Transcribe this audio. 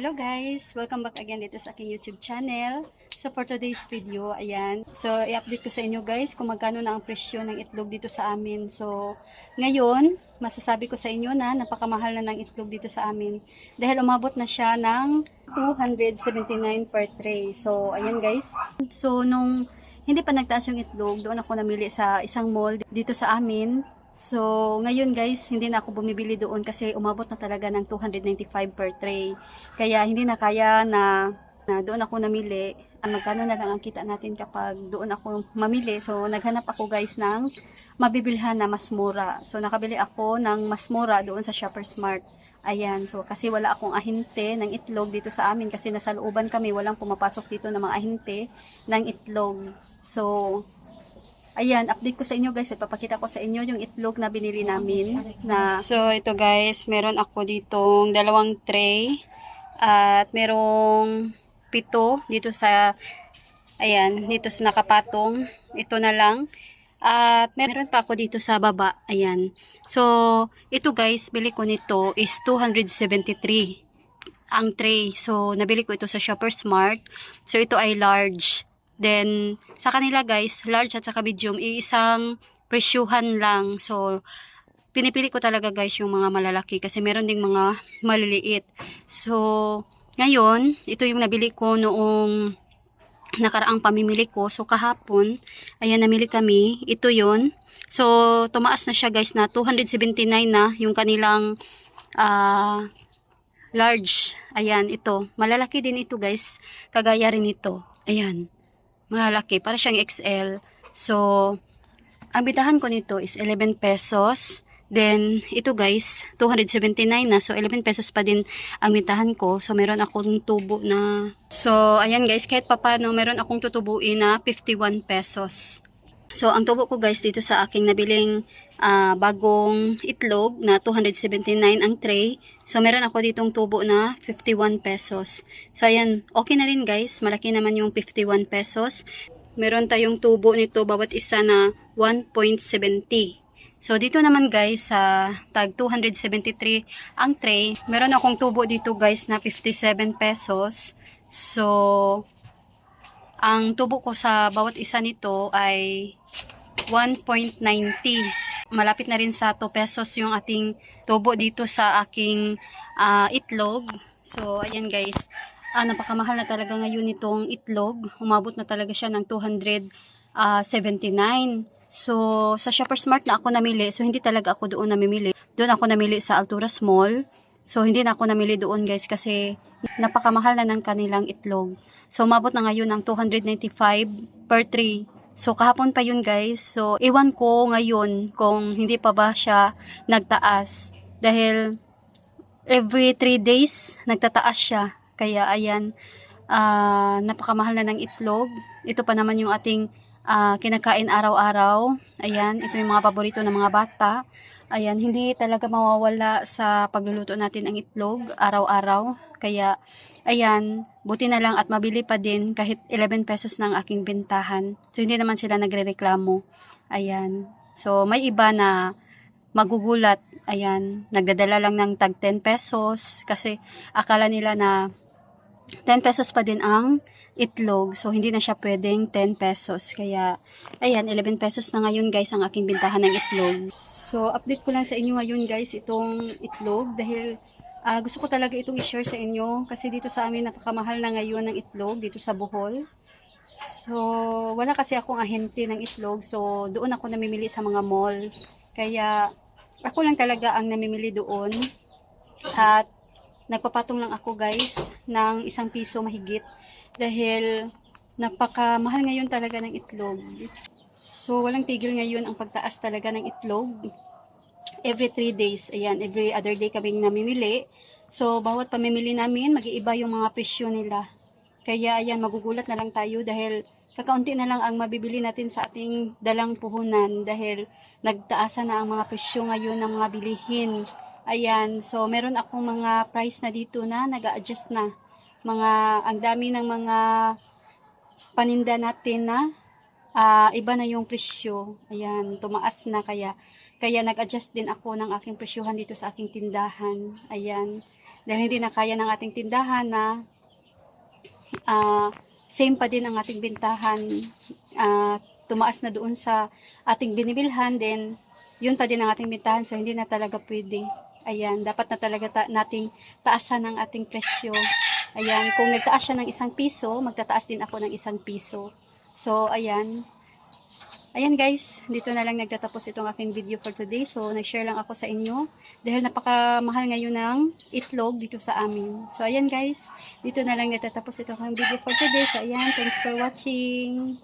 Hello guys! Welcome back again dito sa aking YouTube channel. So for today's video, ayan. So i-update ko sa inyo guys kung magkano na ang presyo ng itlog dito sa amin. So ngayon, masasabi ko sa inyo na napakamahal na ng itlog dito sa amin. Dahil umabot na siya ng 279 per tray. So ayan guys. So nung hindi pa nagtaas yung itlog, doon ako namili sa isang mall dito sa amin. So, ngayon guys, hindi na ako bumibili doon kasi umabot na talaga ng 295 per tray. Kaya hindi na kaya na, na doon ako namili. Magkano na lang ang kita natin kapag doon ako mamili. So, naghanap ako guys ng mabibilhan na mas mura. So, nakabili ako ng mas mura doon sa Shopper Smart. Ayan, so kasi wala akong ahinte ng itlog dito sa amin kasi nasa looban kami, walang pumapasok dito ng mga ahinte ng itlog. So, Ayan, update ko sa inyo guys. Ipapakita ko sa inyo yung itlog na binili namin. Na... So, ito guys, meron ako ditong dalawang tray. At merong pito dito sa, ayan, dito sa nakapatong. Ito na lang. At meron pa ako dito sa baba. Ayan. So, ito guys, bili ko nito is 273 ang tray. So, nabili ko ito sa Shopper Smart. So, ito ay large. Then, sa kanila guys, large at saka medium, iisang presyuhan lang. So, pinipili ko talaga guys yung mga malalaki kasi meron ding mga maliliit. So, ngayon, ito yung nabili ko noong nakaraang pamimili ko. So, kahapon, ayan, namili kami. Ito yon So, tumaas na siya guys na 279 na yung kanilang ah large. Ayan, ito. Malalaki din ito guys. Kagaya rin ito. Ayan malaki. Para siyang XL. So, ang bitahan ko nito is 11 pesos. Then, ito guys, 279 na. So, 11 pesos pa din ang bitahan ko. So, meron akong tubo na... So, ayan guys, kahit papano, meron akong tutubuin na 51 pesos. So, ang tubo ko guys dito sa aking nabiling uh, bagong itlog na 279 ang tray. So, meron ako ditong tubo na 51 pesos. So, ayan, okay na rin guys. Malaki naman yung 51 pesos. Meron tayong tubo nito bawat isa na 1.70. So, dito naman guys, sa tag 273 ang tray, meron akong tubo dito guys na 57 pesos. So, ang tubo ko sa bawat isa nito ay 1.90. Malapit na rin sa 2 pesos yung ating tubo dito sa aking uh, itlog. So, ayan guys. Uh, napakamahal na talaga ngayon itong itlog. Umabot na talaga siya ng 279. So, sa Shopper Smart na ako namili. So, hindi talaga ako doon namimili. Doon ako namili sa Alturas Mall. So, hindi na ako namili doon guys kasi napakamahal na ng kanilang itlog. So, umabot na ngayon ng 295 per tray. So, kahapon pa yun guys. So, iwan ko ngayon kung hindi pa ba siya nagtaas. Dahil, every 3 days, nagtataas siya. Kaya, ayan, uh, napakamahal na ng itlog. Ito pa naman yung ating uh, kinakain araw-araw. Ayan, ito yung mga paborito ng mga bata. Ayan, hindi talaga mawawala sa pagluluto natin ang itlog araw-araw. Kaya, ayan, buti na lang at mabili pa din kahit 11 pesos ng aking bintahan. So, hindi naman sila nagre-reklamo. Ayan. So, may iba na magugulat. Ayan, nagdadala lang ng tag 10 pesos kasi akala nila na 10 pesos pa din ang itlog. So, hindi na siya pwedeng 10 pesos. Kaya, ayan, 11 pesos na ngayon guys ang aking bintahan ng itlog. So, update ko lang sa inyo ngayon guys itong itlog dahil uh, gusto ko talaga itong i-share sa inyo kasi dito sa amin napakamahal na ngayon ng itlog dito sa Bohol. So, wala kasi akong ahente ng itlog. So, doon ako namimili sa mga mall. Kaya, ako lang talaga ang namimili doon. At, nagpapatong lang ako guys ng isang piso mahigit. Dahil, napakamahal ngayon talaga ng itlog. So, walang tigil ngayon ang pagtaas talaga ng itlog every 3 days. Ayan, every other day kaming namimili. So, bawat pamimili namin, mag-iiba yung mga presyo nila. Kaya, ayan, magugulat na lang tayo dahil kakaunti na lang ang mabibili natin sa ating dalang puhunan dahil nagtaasa na ang mga presyo ngayon ng mga bilihin. Ayan, so meron akong mga price na dito na nag adjust na. Mga, ang dami ng mga paninda natin na uh, iba na yung presyo. Ayan, tumaas na kaya kaya nag-adjust din ako ng aking presyuhan dito sa aking tindahan. Ayan. dahil hindi na kaya ng ating tindahan na ah, same pa din ang ating bintahan. Ah, tumaas na doon sa ating binibilhan, then yun pa din ang ating bintahan. So, hindi na talaga pwede. Ayan, dapat na talaga ta- nating taasan ang ating presyo. Ayan, kung nagtaas siya ng isang piso, magtataas din ako ng isang piso. So, ayan. Ayan guys, dito na lang nagtatapos itong aking video for today. So, nag-share lang ako sa inyo dahil napakamahal ngayon ng itlog dito sa amin. So, ayan guys, dito na lang nagtatapos itong aking video for today. So, ayan, thanks for watching.